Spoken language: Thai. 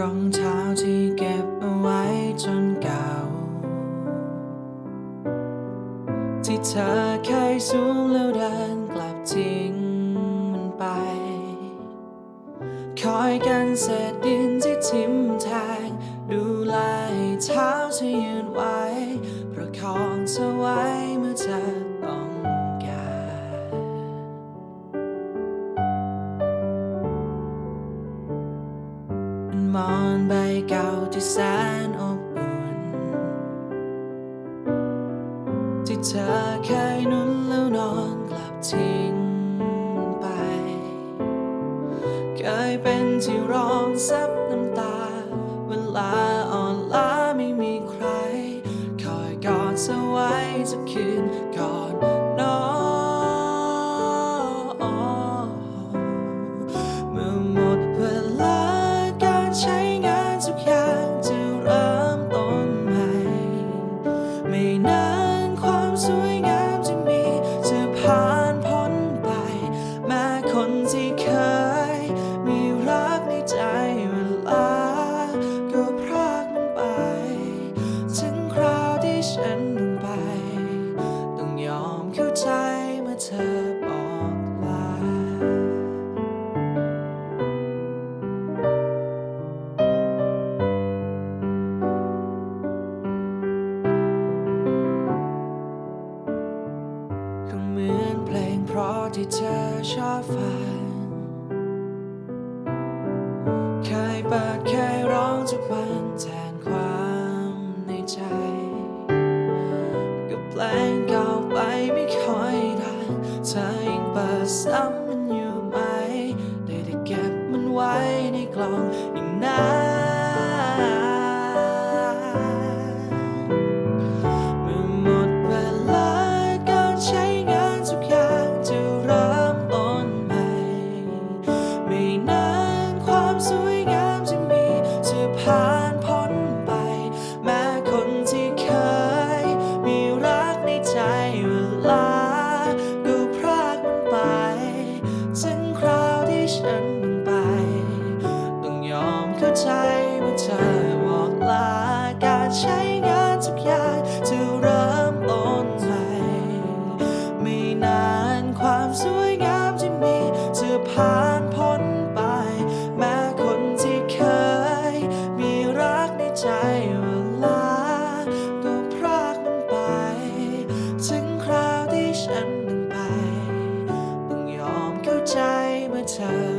รองเท้าที่เก็บเอาไว้จนเก่า ที่เธอเคยสูงแล้วเดินกลับทิ้งมันไป คอยกันเศษดิน มอนใบเก่าที่แสนอบอุ่น ที่เธอเคยนุ่นแล้วนอนกลับทิ้งไป เคยเป็นที่ร้องซับน้ำตา เวลาอ่อนล้าไม่มีใคร คอยกอดเธอไว้ทุกคืน ที่เธอชอบฟังเคยเปิดเคยร้องทุกวันแทนความในใจกับเพลงเก่าไปไม่ค่อยดังเธอยังเปิดซ้ำมันอยู่ไหม ได้แต่เก็บมันไว้ในกล่องอีกนาน ผ่านพ้นไป แม้คนที่เคย มีรักในใจเวลา ก็พากันไป ถึงคราวที่ฉันต้องไป ต้องยอมเข้าใจเมื่อเธอ